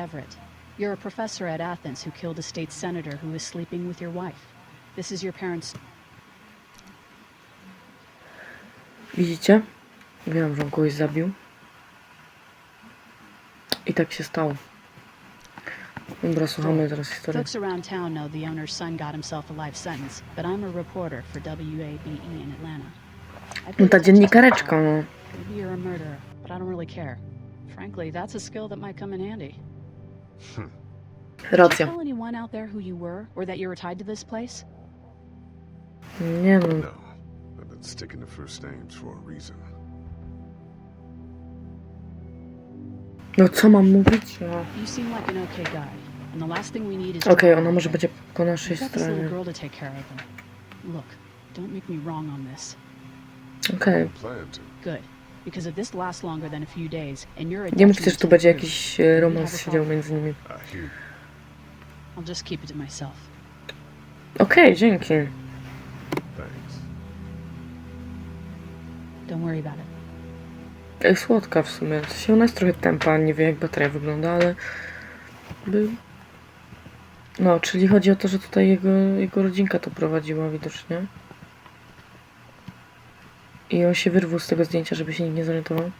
Everett. You're a professor at Athens who killed a state senator who was sleeping with your wife. This is your parents' Widzicie? Wiem, że on kogoś zabił. I tak się stało. Dobra, słuchamy teraz historii. Folks around town know the owner's son got himself a life sentence, but I'm a reporter for WABE in Atlanta. I No ta dziennikareczka, no. Maybe you're a murderer, but I don't really care. Frankly, that's a skill that might come in handy. Hmm. Did you Racja. tell anyone out there who you were, or that you were tied to this place? Nie no. No, I've been sticking to first names for a reason. No co mam mówić? No. You seem like an okay guy, and the last thing we need is. Okej, drama. ona może będzie po naszej We've got this little stronie. girl to take care of. And look, don't make me wrong on this. Okej. Plan to. Good, Nie myślę, że detriment tu będzie jakiś e, romans siedział między nimi. Okej, dzięki. Thanks. Don't worry about it. Ej, słodka w sumie. W sensie ona jest trochę tempa, nie wie jak bateria wygląda, ale... By... No, czyli chodzi o to, że tutaj jego, jego rodzinka to prowadziła widocznie. I on się wyrwał z tego zdjęcia, żeby się nikt nie zorientował.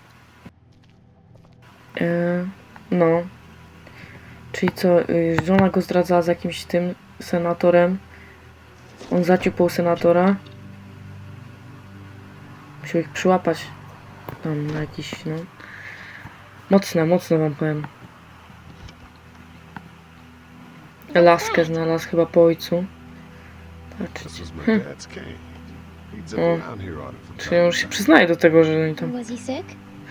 E, no. Czyli co, y, żona go zdradzała z jakimś tym senatorem. On zaciupał senatora. Musiał ich przyłapać tam na jakiś, no. Mocne, mocne wam powiem. Laskę znalazł chyba po ojcu. Patrzcie. Hm. Czy on to już się time. przyznaje do tego, że oni tam... Was he sick?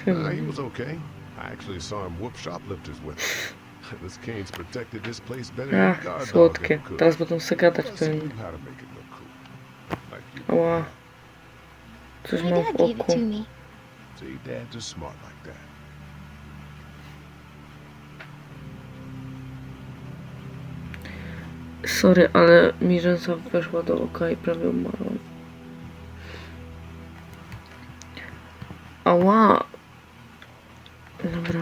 Chyba. He was okay. I actually saw him whoop shoplifters with it. This cane's protected this place better than Ach, a guard dog słodkie. could. Teraz będą sobie gadać Plus, he pewnie. knew how to make it look cool. Like you. Ała. Coś My ma dad w gave it oku. to me. See, Dad's just smart like that. Sorry, ale mi rzęsa weszła do oka i prawie umarłam. Ała. Dobra.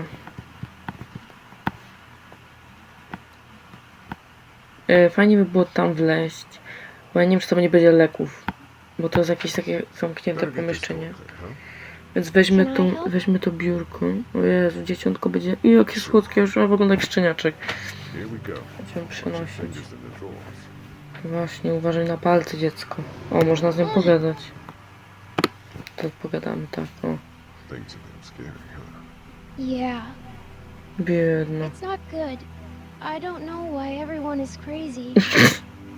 E, fajnie by było tam wleźć. Bo ja nie wiem, czy tam nie będzie leków. Bo to jest jakieś takie zamknięte pomieszczenie. huh? Więc weźmy to, weźmy to biurko. O Jezu, dzieciątko będzie... I jakie słodkie, już wygląda jak szczeniaczek. Będziemy przenosić. Właśnie, uważaj na palce, dziecko. O, można z nią pogadać. To pogadamy, tak, o. Things a little scary, huh? Yeah, Biedno. it's not good. I don't know why everyone is crazy.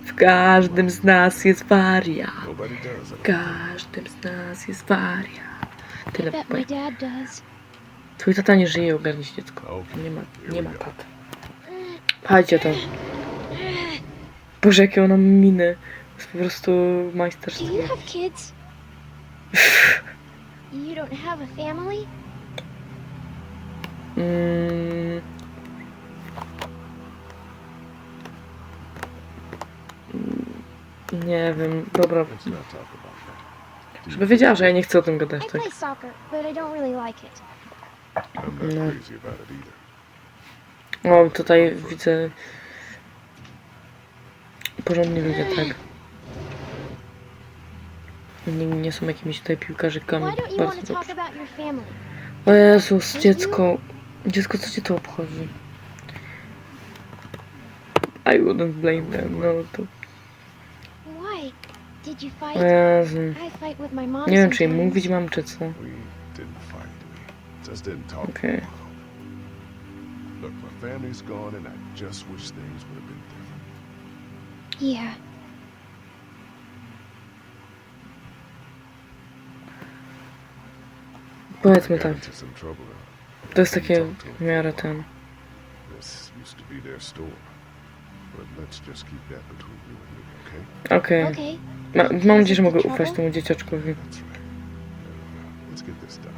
W każdym z nas jest wariat. Nobody does. W I don't każdym z nas jest wariat. Tyle Bet powiem. my dad does. Twój tata nie żyje, ogarnij się, dziecko. Okay. Nie ma, nie ma taty. Chodźcie to. Boże, jakie ona miny. Jest po prostu Do majsterstwo. you have kids? You don't have a family? Mm. Nie wiem, dobra. Let's not talk about that. Do Żeby wiedziała, że ja nie chcę o tym I gadać, tak? play soccer, but I don't really like it. I'm not No. crazy about it either. O, tutaj widzę porządni ludzie, tak. Nie, nie są jakimiś tutaj piłkarzykami. Why don't you Bardzo want to talk dobrze. about your family? O Jezus, dziecko. Dziecko, co cię to obchodzi? I wouldn't blame them, no to... Why? Did you fight? O Jezu. I fight with my mom Nie wiem, czy jej mówić mam, czy co. Talk. Okay. Look, my family's gone, and I just wish things would have been different. Yeah. Powiedzmy tak. To jest takie w miarę ten... Okej. Okay. Ma, mam nadzieję, że mogę ufać temu dzieciaczkowi. That's right. Now, let's get this done.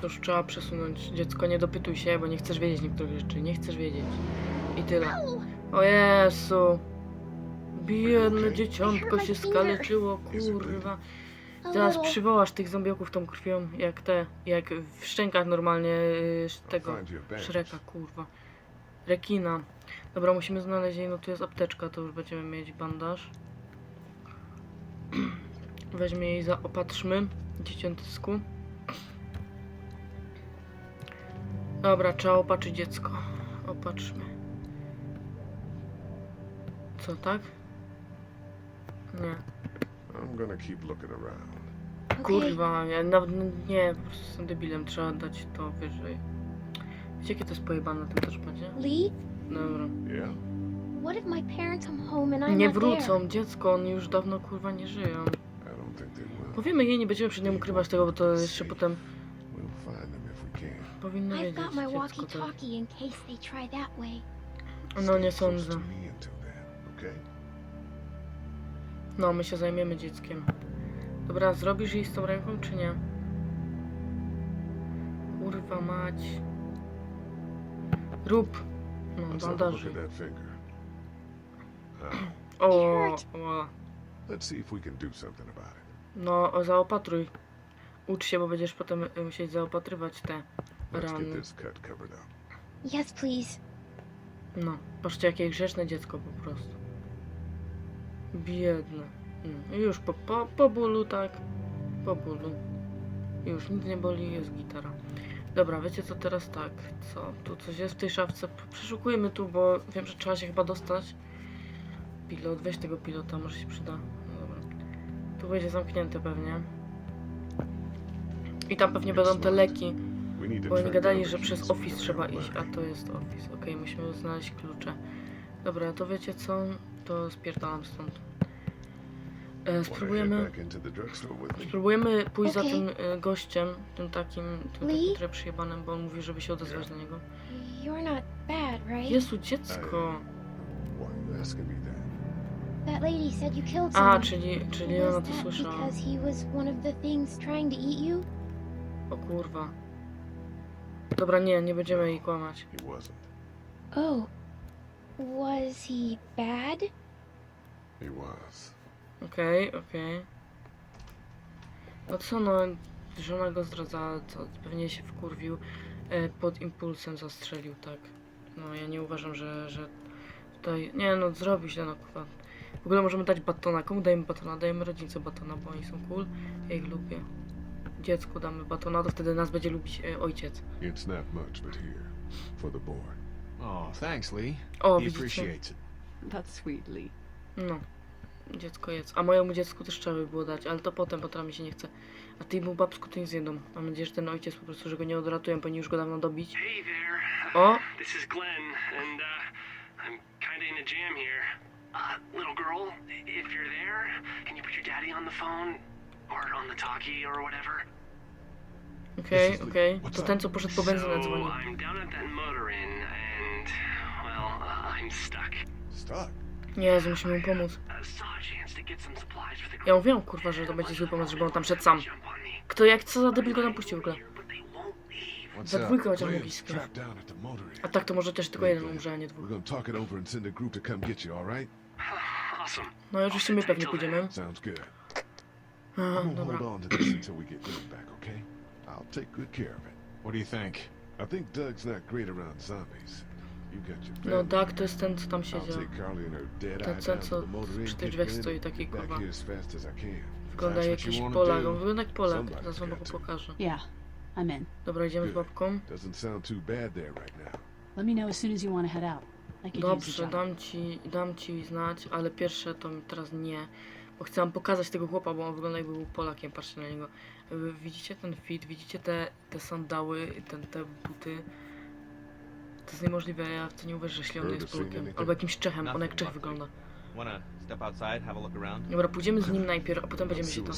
To już trzeba przesunąć. Dziecko, nie dopytuj się, bo nie chcesz wiedzieć niektórych rzeczy. Nie chcesz wiedzieć. I tyle. O Jezu. Biedne dzieciątko się skaleczyło, kurwa. Zaraz przywołasz tych zombiaków tą krwią, jak te, jak w szczękach normalnie y, tego find you a bandage. Szreka, kurwa. Rekina. Dobra, musimy znaleźć jej, no tu jest apteczka, to już będziemy mieć bandaż. Weźmy jej, zaopatrzmy dzieciętysku. Dobra, trzeba opatrzyć dziecko. Opatrzmy. Co, tak? Nie. I'm gonna keep looking around. Okay. Kurwa, ja nawet nie, po prostu jestem debilem, trzeba dać to wyżej. Wiecie jakie to jest pojebane na tym touchpadzie? Lee, Dobra. Yeah? what if my parents come home and I'm Nie not there? wrócą, dziecko, oni już dawno kurwa nie żyją. I don't think they will. Powiemy jej, nie będziemy przed nią ukrywać tego, bo to jeszcze potem We'll find them if we can. powinno I've wiedzieć got my dziecko tak. walkie-talkie in case they try that way. No nie close sądzę. to me until then, okay? No, my się zajmiemy dzieckiem. Dobra, zrobisz jej z tą ręką, czy nie? Kurwa mać. Rób. No, bandaży. Now, O, o. let's see if we can do something about it. No, zaopatruj. Ucz się, bo będziesz potem y, musieć zaopatrywać te rany. Yes, please. No, patrzcie jakie grzeczne dziecko po prostu. Biedne. I już po, po, po bólu, tak. Po bólu. Już nic nie boli, jest gitara. Dobra, wiecie co teraz tak? Co? Tu coś jest w tej szafce. Przeszukujmy tu, bo wiem, że trzeba się chyba dostać. Pilot, weź tego pilota, może się przyda. No dobra. Tu będzie zamknięte pewnie. I tam pewnie będą te leki. Bo oni gadali, że przez office trzeba iść, a to jest office. Okej, musimy znaleźć klucze. Dobra, to wiecie co? To spierdalam stąd. E, spróbujemy, spróbujemy pójść za tym e, gościem, tym takim, tym Lee? takim trochę przyjebanym, bo on mówi, żeby się odezwać do niego. You're not bad, right? Jezu, dziecko! Why are you asking me that? That lady said you killed A, czyli, czyli ona to that słyszała. because he was one of the things trying to eat you? O kurwa. Dobra, nie, nie będziemy jej kłamać. He wasn't. Oh. Was he bad? He was. Okej, okej. No co no, żona go zdradzała, co pewnie się wkurwił, e, pod impulsem zastrzelił, tak. No ja nie uważam, że, że tutaj, nie no, zrobi źle, no kurwa. W ogóle możemy dać batona, komu dajemy batona? Dajemy rodzice batona, bo oni są cool, ja ich lubię. Dziecku damy batona, to wtedy nas będzie lubić e, ojciec. It's not much, but here. For the boy. Oh, thanks, Lee. O, he widzicie? appreciates it. That's sweet, Lee. No. Dziecko jedz. A mojemu dziecku też trzeba by było dać, ale to potem, bo teraz mi się nie chce. A ty mu babsku to nic nie jedzą. Mam nadzieję, że ten ojciec po prostu, że go nie odratują, powinni już go dawno dobić. Hey there. O! This is Glenn, and uh, I'm kinda in a jam here. Uh, little girl, if you're there, can you put your daddy on the phone? Or on the talkie, or whatever? Okej, is okej. What's To ten, co poszedł po benzynę dzwoni. I'm down at that motor inn, and, well, uh, I'm stuck. Stuck. Jezu, musimy mu pomóc. Uh, saw a chance to get some supplies for the Ja mówiłam, kurwa, że to będzie zły pomysł, żeby on tam szedł sam. Jump on me. Kto, jak, co za debil go tam puścił w ogóle? But they won't leave. What's Za up? dwójkę chociaż Glenn's mogli skierować. trapped down at the motor inn. A tak to może też tylko jeden umrze, a nie We're dwóch. gonna talk it over and send a group to come get you, alright? Awesome. No i oczywiście my pewnie pójdziemy. Sounds good. Aha, I'm gonna dobra. hold on to this until we get Glenn back, okay? I'll take good care of it. What do you think? I think Doug's not great around zombies. You got your No family. tak, to jest ten, co tam I'll siedział. take Carly and her dead Ten eye co- down co to the motor inn, przy tych get drzwiach stoi and taki, get back kurwa. here as fast as I can. Wygląda that's jak what you jakiś wanna Polak. do, On wygląda jak Polak. Zaraz wam go pokażę. Yeah, I'm in. Dobra, idziemy z babką. Doesn't sound too bad there right now. Let me know as soon as you want to head out. I could use the Dobrze, job. dam ci, dam ci znać, ale pierwsze to mi teraz nie. Bo chcę wam pokazać tego chłopa, bo on wygląda jakby był Polakiem, patrzcie na niego. Widzicie ten fit, widzicie te, te sandały, ten, te buty. To jest niemożliwe, ja w to nie uwierzę, jeśli on jest Polakiem. Albo jakimś Czechem, on jak Czech wygląda. Wanna step outside, have a look around? Dobra, pójdziemy z nim najpierw, a potem będziemy się tam.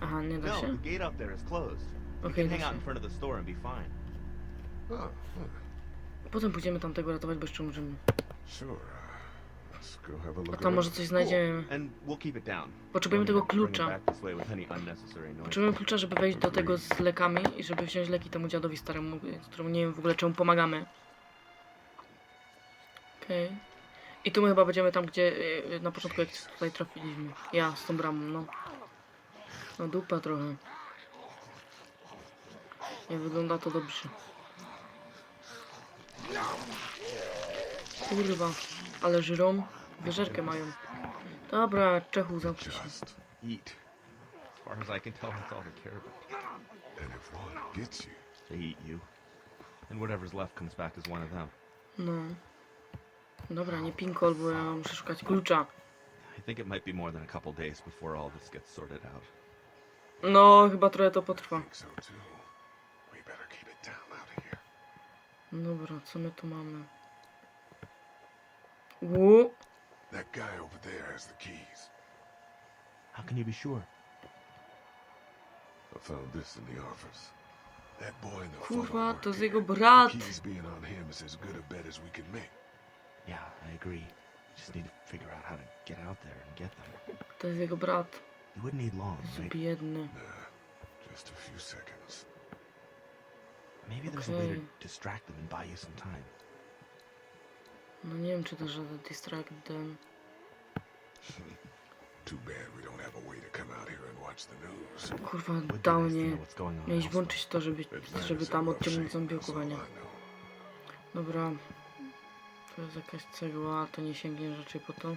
Aha, nie da No, się? the gate up there is closed. You Okej, can da hang out się. in front of the store and be fine. Oh, huh. Potem pójdziemy tam tego ratować, bo jeszcze możemy. Sure. A tam może coś znajdziemy. Potrzebujemy tego klucza. Potrzebujemy klucza, żeby wejść do tego z lekami i żeby wziąć leki temu dziadowi staremu, któremu nie wiem w ogóle czemu pomagamy. Okej. I tu my chyba będziemy tam, gdzie y, na początku jak tutaj trafiliśmy. Ja z tą bramą, no. No dupa trochę. Nie wygląda to dobrze. Kurwa, ale żyrą. Wyżerkę mają. Dobra, Czechu zamknij się. Eat. As far as I can tell, that's all they care about. And if one gets you, They eat you. And whatever's left comes back as one of them. No. Dobra, nie pinkol, bo ja muszę szukać klucza. I think it might be more than a couple days before all this gets sorted out. No, chyba trochę to potrwa. think so too. We better keep it down out of here. Dobra, co my tu mamy? Uu, That guy over there has the keys. How can you be sure? I found this in the office. That boy in the kurwa, photo to jest worked jego brat. The keys being on him is as good a bet as we can make. Yeah, I agree. We Just need to figure out how to get out there and get them. To jest jego brat. You wouldn't need long, right? biedny. Nah, just a few seconds. Maybe there's a way to distract them and buy you some time. No nie wiem, czy to żaden distract them. Too bad we don't have a way to come out here and watch the news. Kurwa, dał nice to nie. know what's going on Miałeś włączyć to, żeby, żeby tam odciągnąć know. Dobra. To jest jakaś cegła, to nie sięgnie raczej po to.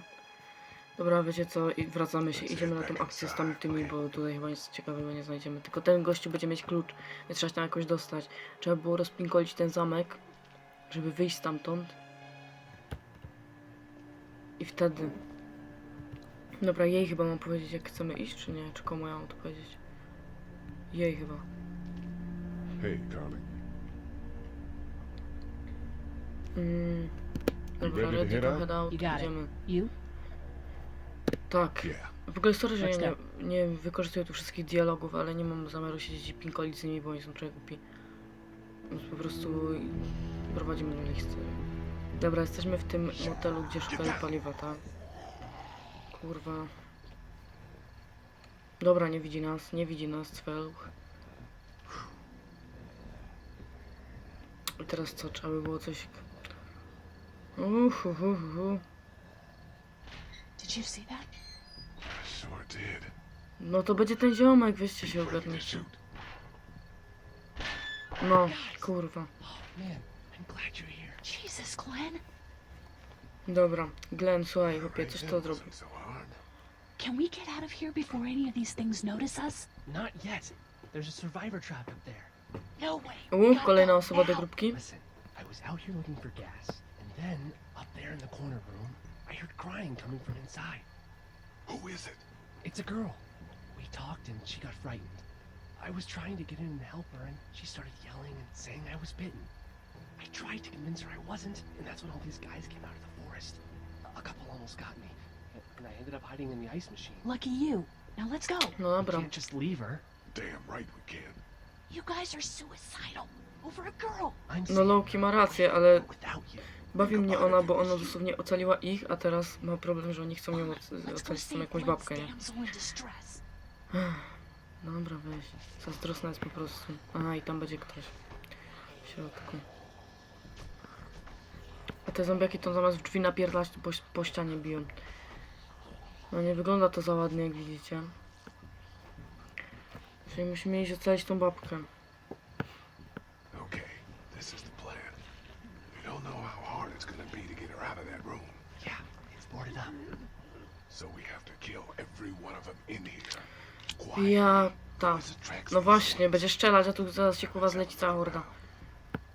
Dobra, wiecie co, i wracamy się, idziemy na tą akcję z tamtymi, bo tutaj chyba nic ciekawego nie znajdziemy. Tylko ten gościu będzie mieć klucz, więc trzeba się tam jakoś dostać. Trzeba było rozpinkolić ten zamek, żeby wyjść stamtąd. I wtedy... Dobra, jej chyba mam powiedzieć, jak chcemy iść, czy nie? Czy komu ja mam to powiedzieć? Jej chyba. Hey, Carly. Mm, dobra, ready to ready head out? head out, You got it. idziemy. You? Tak. Yeah. W ogóle sorry, że ja nie, nie wykorzystuję tu wszystkich dialogów, ale nie mam zamiaru siedzieć i pinkolić z nimi, bo oni są trochę głupi. Więc po prostu prowadzimy na listę. Dobra, jesteśmy w tym motelu, gdzie szukali paliwa, tak? Kurwa. Dobra, nie widzi nas, nie widzi nas, Cweluch. I teraz co, trzeba by było coś... Uhuhuhu. Did you see that? I sure did. No to będzie ten ziomek, weźcie się shoot. No, kurwa. Man, I'm glad you're here. Jesus, Glenn. Dobra, Glenn, słuchaj, chłopie, Right, coś that to wasn't zrobił. so hard. Can we get out of here before any of these things notice us? Not yet. There's a survivor trap up there. No way. U, kolejna osoba do grupki. Listen, I was out here looking for gas, and then up there in the corner room, I heard crying coming from inside. Who is it? It's a girl. We talked and she got frightened. I was trying to get in and help her, and she started yelling and saying I was bitten. I tried to convince her I wasn't, and that's when all these guys came out of the forest. A couple almost got me, and I ended up hiding in the ice machine. Lucky you. Now let's go. No We dobra. can't just leave her. Damn right we can. You guys are suicidal over a girl. I'm No Loki ma rację, ale without you. bawi mnie ona, bo ona dosłownie ocaliła ich, a teraz ma problem, że oni chcą ją oc- Let's go ocalić save jakąś babkę, nie? damsel in distress. Dobra, weź. Zazdrosna jest po prostu. Aha, i tam będzie ktoś. W środku. Te zombiaki to zamiast w drzwi napierdlać, to po, po ścianie biją. No nie wygląda to za ładnie, jak widzicie. Czyli musimy iść ocalić tą babkę. Okay, this is the plan. We don't know how hard it's gonna be to get her out of that room. Yeah, it's boarded up. So we have to kill every one of them in here. Quiet. Ja... ta. No właśnie, będzie strzelać, a tu zaraz się kurwa zleci cała horda.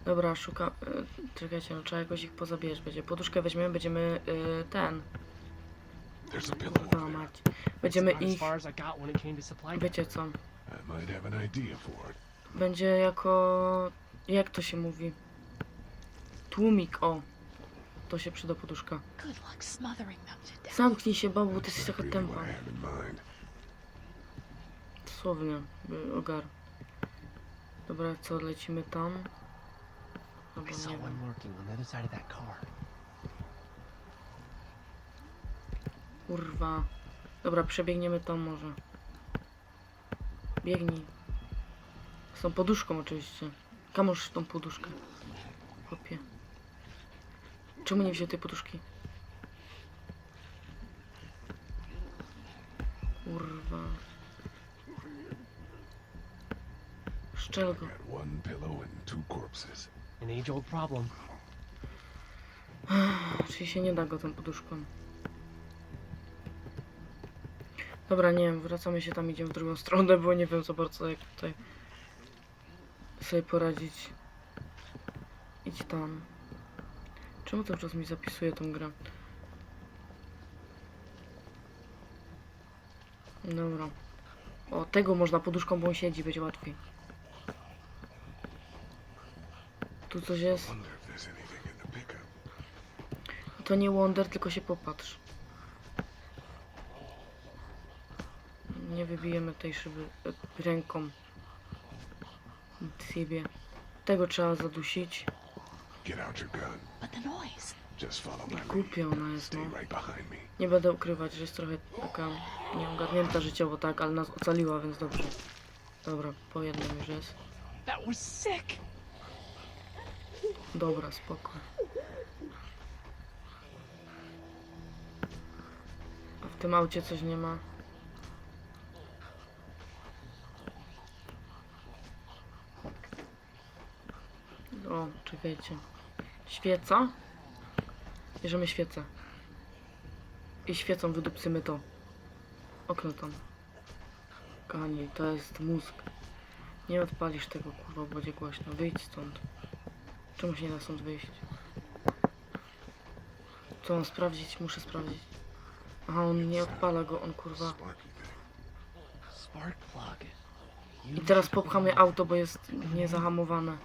Dobra, szuka... Y, czekajcie, no trzeba jakoś ich pozabierać będzie. Poduszkę weźmiemy, będziemy... Y, ten... There's a pillow Kurwa over there. mać. Będziemy It's about as ich... far as I got when it came to supply. Wiecie co? I might have an idea for it. Będzie jako... Jak to się mówi? Tłumik, o. To się przyda poduszka. Good luck smothering them to death. Zamknij się, babu, ty jesteś taka Really tempa. what I have in mind. Dosłownie, y, ogar. Dobra, co, lecimy tam? Dobra, I nie saw one lurking on the other side of that car. Kurwa. Dobra, przebiegniemy tam może. Biegnij. Z tą poduszką oczywiście. Kamuż tą poduszkę. Chłopie. Czemu nie wziął tej poduszki? Kurwa. Szczel go. Got one pillow and two corpses. An age-old problem. Czyli się nie da go tą poduszką. Dobra, nie wiem, wracamy się tam, idziemy w drugą stronę, bo nie wiem za bardzo jak tutaj sobie poradzić. Idź tam. Czemu cały czas mi zapisuje tą grę? Dobra. O, tego można poduszką, bo on siedzi, będzie łatwiej. Tu coś jest? To nie Wonder, tylko się popatrz. Nie wybijemy tej szyby e, ręką. Siebie. Tego trzeba zadusić. Głupia ona jest, no. Nie będę ukrywać, że jest trochę taka nieogarnięta życiowo, tak, ale nas ocaliła, więc dobrze. Dobra, po jednym już jest. That was sick! Dobra, spoko. A w tym aucie coś nie ma. O, czekajcie. Świeca? Bierzemy świecę. I świecą wydupcymy to. Okno tam. Kochani, to jest mózg. Nie odpalisz tego, kurwa, bo będzie głośno. Wyjdź stąd. Czemu się nie da stąd wyjść? Co mam sprawdzić? Muszę sprawdzić. Aha, on nie odpala go, on kurwa. I teraz popchamy auto, bo jest niezahamowane.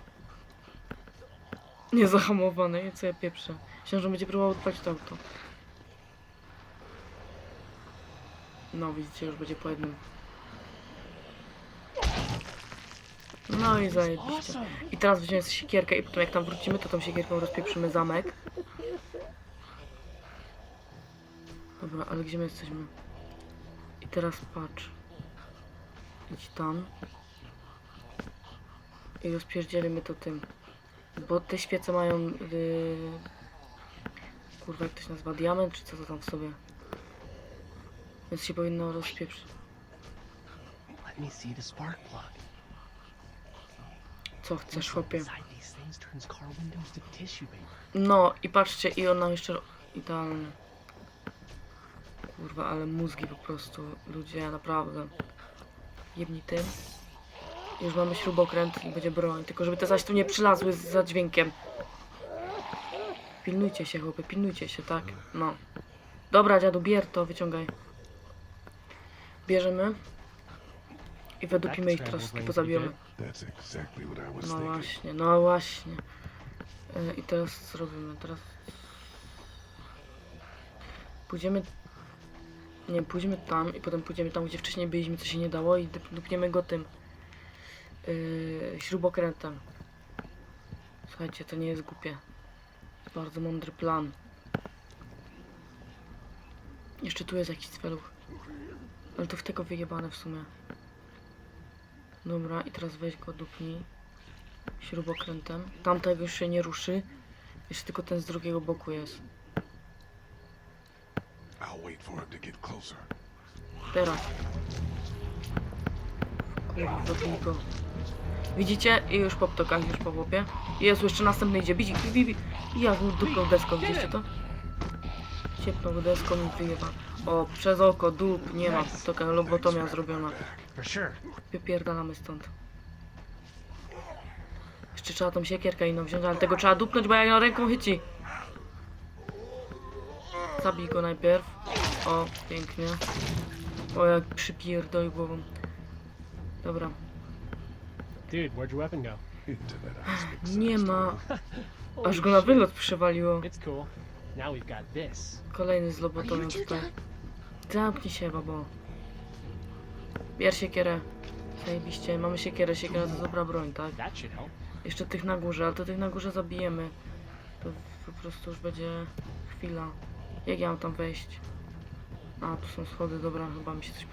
Niezahamowane, i co ja pieprzę. Myślałem, że będzie próbował odpalić to auto. No, widzicie, już będzie po jednym. No i zajebiście. I teraz weźmiemy siekierkę i potem jak tam wrócimy, to tą siekierką rozpieprzymy zamek. Dobra, ale gdzie my jesteśmy? I teraz patrz. Idź tam. I rozpierdzielimy to tym. Bo te świece mają... Yy... Kurwa, jak to się nazywa? Diament, czy co to tam w sobie? Więc się powinno rozpieprzyć. Let me see the spark plug. Co chcesz, chłopie? No i patrzcie, i ona jeszcze idealnie. Kurwa, ale mózgi po prostu, ludzie, naprawdę. Jebni tym. Już mamy śrubokręt i będzie broń, tylko żeby te zaś tu nie przylazły za dźwiękiem. Pilnujcie się, chłopie, pilnujcie się, tak? No. Dobra, dziadu, bier to, wyciągaj. Bierzemy. I wedupimy ich teraz, wszystkich pozabijemy. No właśnie, no właśnie. E, I teraz co robimy? Teraz pójdziemy. Nie, pójdziemy tam i potem pójdziemy tam, gdzie wcześniej byliśmy, co się nie dało i dup- dupniemy go tym yy, śrubokrętem. Słuchajcie, to nie jest głupie. Bardzo mądry plan. Jeszcze tu jest jakiś celuch. Ale to w tego wyjebane w sumie. Dobra, i teraz weź go dupnij śrubokrętem. Tamtego już się nie ruszy. Jeszcze tylko ten z drugiego boku jest. I'll wait for him to get closer. Teraz. Kurwa, dupnij go. Widzicie? I już po ptokach, już po łopie. Jezu, jeszcze następny idzie. Bici, bi, bi, bi. Jak mu dupnął deską, widzicie to? Ciepnął deską i wyjeba. O, przez oko, dup, nie ma w ptokach, lobotomia zrobiona. Wypierdalamy stąd. Jeszcze trzeba tą siekierkę inną wziąć, ale tego trzeba dupnąć, bo ja ją ręką chyci. Zabij go najpierw. O, pięknie. O, jak przypierdolił głową. Dobra. Dude, where'd your weapon go? Nie ma. Aż go na wylot przywaliło. It's cool. Now we've got this. Kolejny z lobotomią tutaj. Zamknij się, babo. Bierz siekierę. Zajebiście, mamy siekierę, siekiera to dobra broń, tak? Jeszcze tych na górze, ale to tych na górze zabijemy. To po prostu już będzie chwila. Jak ja mam tam wejść? A, tu są schody, dobra, chyba mi się coś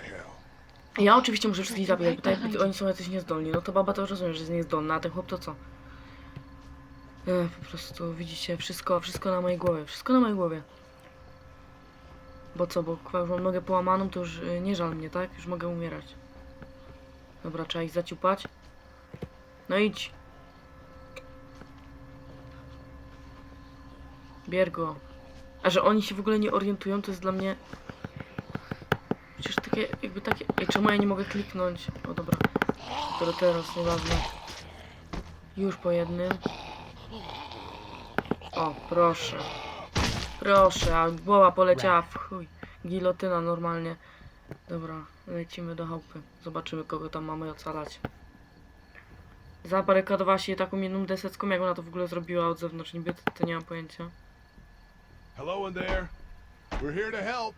hell? Ja oczywiście muszę wszystkich zabijać, bo tak jakby oni są jacyś niezdolni. No to baba to rozumiem, że jest niezdolna, a ten chłop to co? Ech, po prostu widzicie, wszystko, wszystko na mojej głowie, wszystko na mojej głowie. Bo co, bo już mam nogę połamaną, to już y, nie żal mnie, tak? Już mogę umierać. Dobra, trzeba ich zaciupać. No idź. Bier go. A że oni się w ogóle nie orientują, to jest dla mnie... Przecież takie, jakby takie... Ej, czemu ja nie mogę kliknąć? O dobra. To teraz, nieważne. Już po jednym. O, proszę. Proszę, a głowa poleciała w chuj. Gilotyna normalnie. Dobra, lecimy do chałupy. Zobaczymy, kogo tam mamy ocalać. Zabarykadowała się taką jedną desecką, jak ona to w ogóle zrobiła od zewnątrz niby, to, to nie mam pojęcia. Hello in there. We're here to help.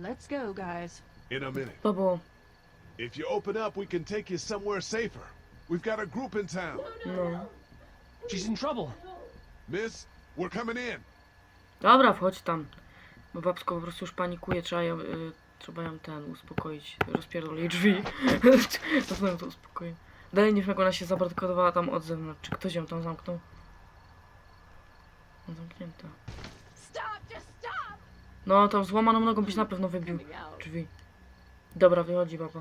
Let's go, guys. In a minute. To było, If you open up, we can take you somewhere safer. We've got a group in town. no. She's in trouble. Miss, we're coming in. Dobra, wchodź tam. Bo babsko po prostu już panikuje, trzeba ją, y, trzeba ją ten uspokoić. Rozpierdol jej drzwi. to znowu to uspokoi. Dalej nie wiem jak ona się zabarykadowała tam od zewnątrz. Czy ktoś ją tam zamknął? No, Zamknięta. No, tą złamaną nogą byś na pewno wybił drzwi. Dobra, wychodzi baba.